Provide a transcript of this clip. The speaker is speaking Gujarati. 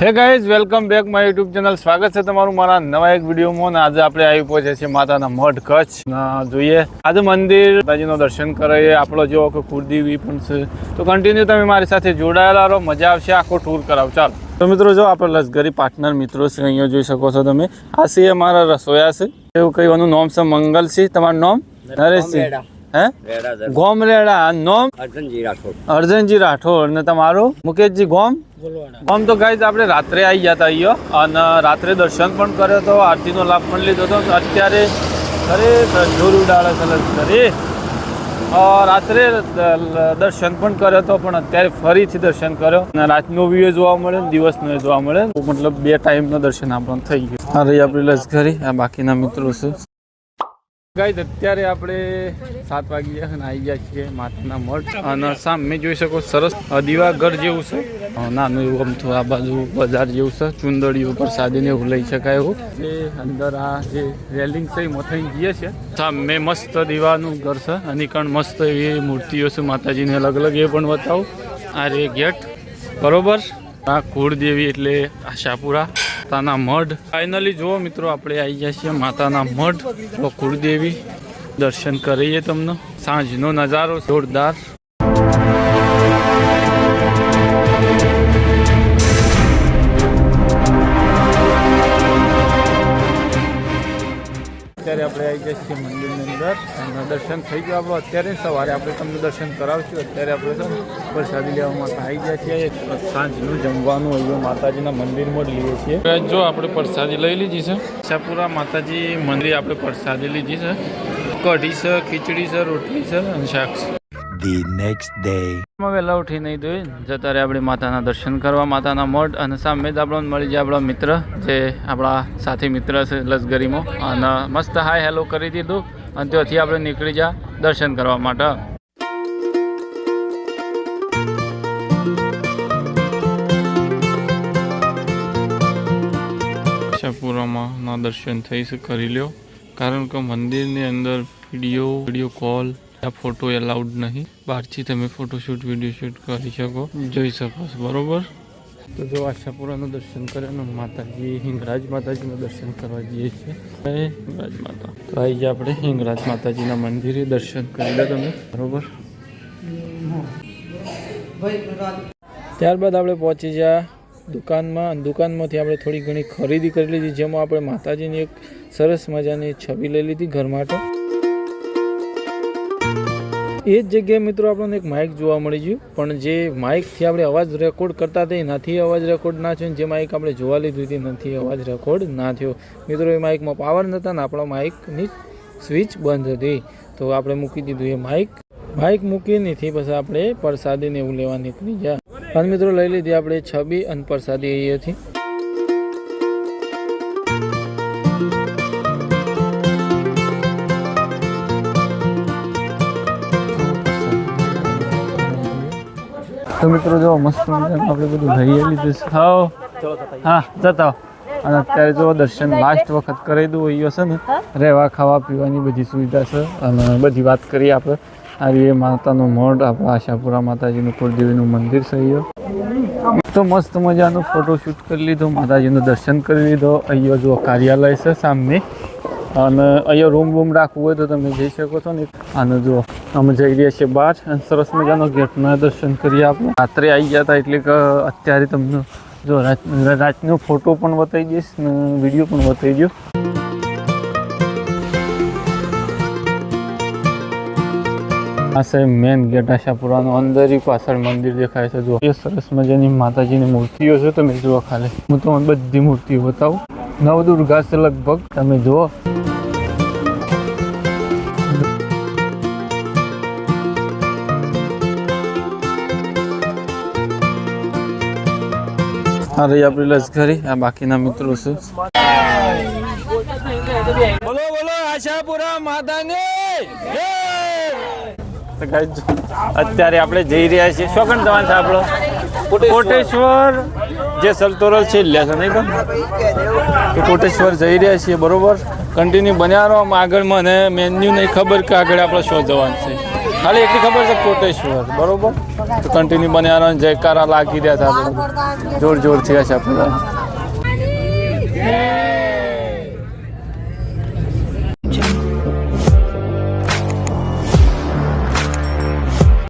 Hey guys welcome back my YouTube channel. સ્વાગત છે તમારું મારા નવા એક વિડીયોમાં ને આજે આપણે આવી પહોંચ્યા છીએ માતાના મઢ કચ્છ. ના જોઈએ. આજે મંદિર માતાજીનું દર્શન કરીએ આપણો જેવો કે કુરદીવી પણ છે. તો કન્ટિન્યુ તમે મારી સાથે જોડાયેલા રહો. મજા આવશે. આખો ટૂર કરાવ. ચાલો. તો મિત્રો જો આપણે લશ્કરી પાર્ટનર મિત્રો છે અહીંયા જોઈ શકો છો તમે. આ છે મારા રસોયા છે. એવું કહેવાનું નામ છે? મંગલસિંહ તમારું નામ? નરેશસિંહ હે? ગોમરેડા નોમ? અર્જનજી રાઠોડ. અર્જનજી રાઠોડ ને તમારું? મુકેશજી ગોમ? આમ તો ગાઈઝ આપણે રાત્રે આવી ગયા હતા અહીંયા. અને રાત્રે દર્શન પણ કર્યો હતો આરતીનો લાભ પણ લીધો હતો અત્યારે અરે જોર ડાળે કલર કરે રાત્રે દર્શન પણ કર્યો હતો પણ અત્યારે ફરીથી દર્શન કર્યો. અને રાતનો વ્યૂ જોવા મળે ને દિવસનો જોવા મળે મતલબ બે ટાઈમનો દર્શન આપણને થઈ ગયું. અરે આપણે આપણી લશ્કરી. આ બાકીના મિત્રો છે. ગાઈઝ અત્યારે આપણે સાત વાગી અને આવી ગયા છીએ માતાના મઠ અને સામે જોઈ શકો સરસ દીવાઘર જેવું છે. નાનું એવું અમથું આ બાજુ બજાર જેવું છે. ચુંદડીઓ ઉપર સાદીને એવું લઈ શકાય એવું. એ અંદર આ જે રેલિંગ છે, એમાં થઈ ગયા છે. સામે મસ્ત દીવાનું ઘર છે. અને કણ મસ્ત એવી મૂર્તિઓ છે માતાજીને અલગ અલગ, એ પણ બતાવું. આ રે ગેટ. બરોબર? આ કુળદેવી એટલે આશાપુરા માતાના મઢ. ફાઇનલી જુઓ મિત્રો, આપણે આવી ગયા છીએ માતાના મઢ. તો કુળદેવી દર્શન કરીએ તમને. સાંજનો નજારો જોરદાર. છીએ મંદિરની અંદર. અને દર્શન થઈ ગયું. આપણું અત્યારે સવારે આપણે તમને દર્શન કરાવશું. અત્યારે આપણે પ્રસાદી લેવા માટે આવી ગયા છીએ. સાંજનું જમવાનું અહીંયા માતાજીના મંદિરમાં જ લઈએ છીએ. જો આપણે પ્રસાદી લઈ લીધી છે. શાપુરા માતાજી મંદિર આપણે પ્રસાદી લીધી છે. કઢી છે ખીચડી છે રોટલી છે અને શાક છે. The નેક્સ્ટ ડે માં વહેલા ઉઠી નહીં ધોઈ જતા રહે આપણે માતાના દર્શન કરવા માતાના મઢ અને સામે જ આપણને મળી જાય આપણો મિત્ર જે આપણા સાથી મિત્ર છે લશ્કરીમાં. અને મસ્ત હાય હેલો કરી દીધું અને ત્યાંથી આપણે નીકળી જા દર્શન કરવા માટે. આશાપુરામાં ના દર્શન થઈ કરી લ્યો. કારણ કે મંદિરની અંદર વીડિયો વીડિયો કોલ આ ફોટો એલાઉડ નહીં. બહારથી તમે ફોટોશૂટ વીડિયો શૂટ કરી શકો. જોઈ શકો છો, બરોબર? તો જો આશાપુરાનું દર્શન કરે અને માતાજી, હિંગરાજ માતાજીનું દર્શન કરવા જઈએ છીએ. હિંગરાજ માતા. તો આવી જાય આપણે હિંગરાજ માતાજીના મંદિરે દર્શન કરી લો તમે. બરોબર? ત્યારબાદ આપણે પહોંચી ગયા દુકાનમાં. દુકાનમાંથી આપણે થોડી ઘણી ખરીદી કરી લીધી, જેમાં આપણે માતાજીની એક સરસ મજાની છબી લઈ લીધી ઘર માટે. એ જ જગ્યાએ મિત્રો આપણને એક માઇક જોવા મળી ગયું. પણ જે માઇકથી આપણે અવાજ રેકોર્ડ કરતા હતા નથી અવાજ રેકોર્ડ ના થયો જે માઇક આપણે જોવા લીધું હતી નથી અવાજ રેકોર્ડ ના થયો. મિત્રો, એ માઇકમાં પાવર નહોતા ને આપણા માઇકની સ્વિચ બંધ હતી. તો આપણે મૂકી દીધું એ માઇક માઇક મૂકી નથી, પછી આપણે પ્રસાદીને એવું લેવા નીકળી ગયા અને મિત્રો, લઈ લીધી આપણે છબી અને પ્રસાદી અહીંયાથી. તો મિત્રો જો મસ્ત મજાનું આપણે બધું લઈ લીધું છે. હા, જતા અને અત્યારે જો દર્શન લાસ્ટ વખત કરાવી દઉં, અહીંયા છે ને, રહેવા, ખાવા, પીવાની બધી સુવિધા છે. અને બધી વાત કરીએ આપણે. આ રીતે માતાનું મઢ, આપણા આશાપુરા માતાજીનું, કુળદેવીનું મંદિર છે અહીંયા. તો મસ્ત મજાનું ફોટોશૂટ કરી લીધું, માતાજીનું દર્શન કરી લીધો. અહીંયા જો કાર્યાલય છે સામે અને અહીંયા રૂમ બૂમ રાખવું હોય તો તમે જઈ શકો છો ને. અને જો અમે જઈ રહ્યા છીએ બહાર અને સરસ મજાનો ગેટના દર્શન કરીએ આપણે રાત્રે આવી ગયા હતા એટલે કે અત્યારે તમને જો રાત, રાતનો ફોટો પણ બતાવી દઈશ ને વીડિયો પણ બતાવી દઉં આ સાહેબ મેન ગેટ આશાપુરાનો. અંદર પાછળ મંદિર દેખાય છે. જો એ સરસ મજાની માતાજીની મૂર્તિઓ છે, તમે જુઓ ખાલી. હું તમને બધી મૂર્તિઓ બતાવું. નવદુર્ગા છે લગભગ. તમે જુઓ. આ રહી આપણી લશ્કરી આ બાકીના મિત્રો છે. બોલો બોલો, આશાપુરા માતાની. અત્યારે આપણે જઈ રહ્યા છીએ. શોકન જવાન છે આપણો? કોટેશ્વર. જે સલતોરલ છે, લે નહીં પણ? કોટેશ્વર જઈ રહ્યા છીએ, બરોબર? કન્ટિન્યુ બન્યા રહો આગળ મને મેન્યુ નહીં ખબર કે આગળ આપણે શો જવાનું છે. ખાલી એટલી ખબર છે કોટેશ્વર બરોબર? તો કન્ટિન્યુ બન્યા જયકારા લાગી રહ્યા હતા જોર જોર જોરથી હશે આપણે.